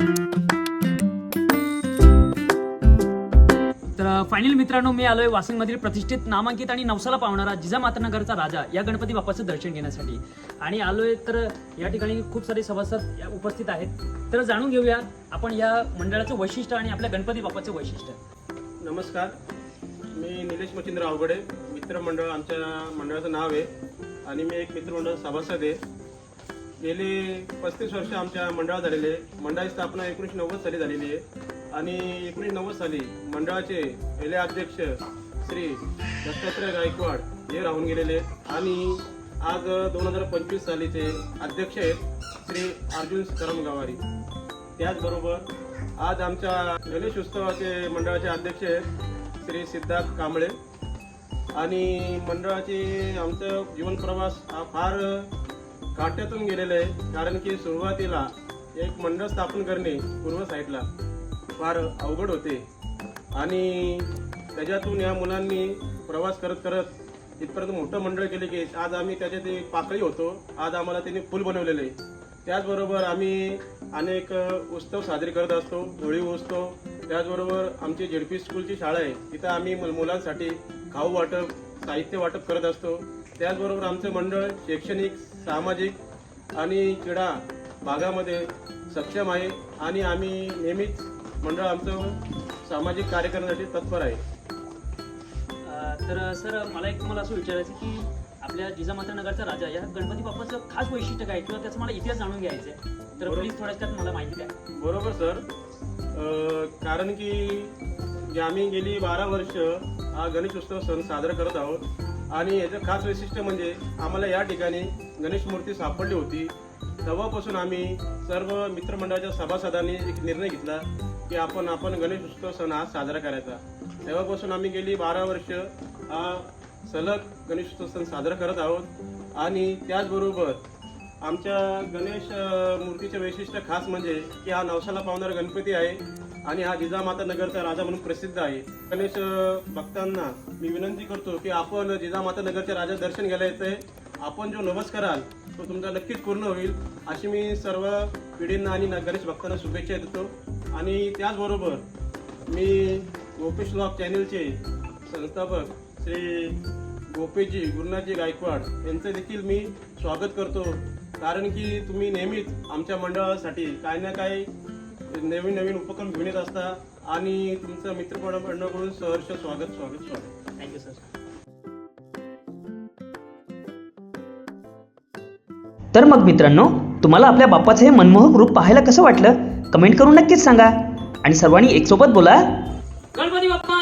तर फायनल मित्रांनो मी आलोय वासनमधील प्रतिष्ठित नामांकित आणि नवसाला पावणारा जिजा मातानगरचा राजा या गणपती बाप्पाचं दर्शन घेण्यासाठी. आणि आलोय तर या ठिकाणी खूप सारे सभासद उपस्थित आहेत. तर जाणून घेऊया आपण या मंडळाचं वैशिष्ट्य आणि आपल्या गणपती बाप्पाचं वैशिष्ट्य. नमस्कार. मी निलेश मचिंद्र आवगडे मित्रमंडळ आमच्या मंडळाचं नाव आहे. आणि मी एक मित्रमंडळ सभासद आहे. गेली पस्तीस वर्ष आमच्या मंडळात झालेले मंडळाची स्थापना एकोणीसशे नव्वद साली झालेली आहे. आणि एकोणीसशे नव्वद साली मंडळाचे पहिले अध्यक्ष श्री दत्तात्रय गायकवाड हे राहून गेलेले आणि आज दोन हजार पंचवीस सालीचे अध्यक्ष आहेत श्री अर्जुन सीताराम गावारी त्याचबरोबर आज आमच्या गणेश उत्सवाचे मंडळाचे अध्यक्ष आहेत श्री सिद्धार्थ कांबळे. आणि मंडळाचे आमचं जीवन प्रवास हा फार काट्यातून गेलेले आहे कारण की सुरुवातीला एक मंडळ स्थापन करणे पूर्व साईडला फार अवघड होते. आणि त्याच्यातून या मुलांनी प्रवास करत करत इथपर्यंत मोठं मंडळ केले की आज आम्ही त्याच्यात एक पाकळी होतो आज आम्हाला त्यांनी पूल बनवलेले त्याचबरोबर आम्ही अनेक उत्सव साजरे करत असतो होळी उत्सव. त्याचबरोबर आमची झेडपी स्कूलची शाळा आहे तिथं आम्ही मुल- मुलांसाठी खाऊ वाटप साहित्य वाटप करत असतो. त्याचबरोबर आमचं मंडळ शैक्षणिक सामाजिक आणि क्रीडा भागामध्ये सक्षम आहे आणि आम्ही नेहमीच मंडळ आमचं सामाजिक कार्य करण्यासाठी तत्पर आहे. तर सर मला एक तुम्हाला असं विचारायचं की आपल्या जिजामातानगरचा राजा या गणपती बाप्पाचं खास वैशिष्ट्य काय? किंवा त्याचं मला इतिहास जाणून घ्यायचं आहे तर. प्लीज थोड्यात मला माहिती द्या. बरोबर सर. कारण की आम्ही गेली बारा वर्ष हा गणेश उत्सव सण साजरा करत आहोत आणि याचं खास वैशिष्ट्य म्हणजे आम्हाला या ठिकाणी गणेश मूर्ती सापडली होती. तेव्हापासून आम्ही सर्व मित्रमंडळाच्या सभासदांनी एक निर्णय घेतला की आपण आपण गणेश उत्सव सण हा साजरा करायचा. तेव्हापासून आम्ही गेली बारा वर्ष हा सलग गणेश उत्सव सण साजरा करत आहोत. आणि त्याचबरोबर आमच्या गणेश मूर्तीचे वैशिष्ट्य खास म्हणजे की हा नवशाला पावणारा गणपती आहे आणि हा जिजामाता नगरचा राजा म्हणून प्रसिद्ध आहे. गणेश भक्तांना मी विनंती करतो की आपण जिजामाता नगरच्या राजा दर्शन घ्यायला येतंय आपण जो नवस कराल तो तुमचा नक्कीच पूर्ण होईल. अशी मी सर्व पिढींना आणि न- गणेश भक्तांना शुभेच्छा देतो. आणि त्याचबरोबर मी गोपेश लॉक चॅनलचे संस्थापक श्री गोपेजी गुरुनाथजी गायकवाड यांचं देखील मी स्वागत करतो. कारण की तुम्ही नेहमीच आमच्या मंडळासाठी काही ना काही नवीन नवीन उपक्रम घेऊन येत असता आणि तुमचं मित्रमंडळाकडून सहर्ष स्वागत स्वागत स्वागत. थँक्यू सर तर मग मित्रांनो तुम्हाला आपल्या बाप्पाचं हे मनमोहक रूप पाहायला कसं वाटलं? कमेंट करून नक्कीच सांगा. आणि सर्वांनी एकसोबत बोला. गणपती बाप्पा!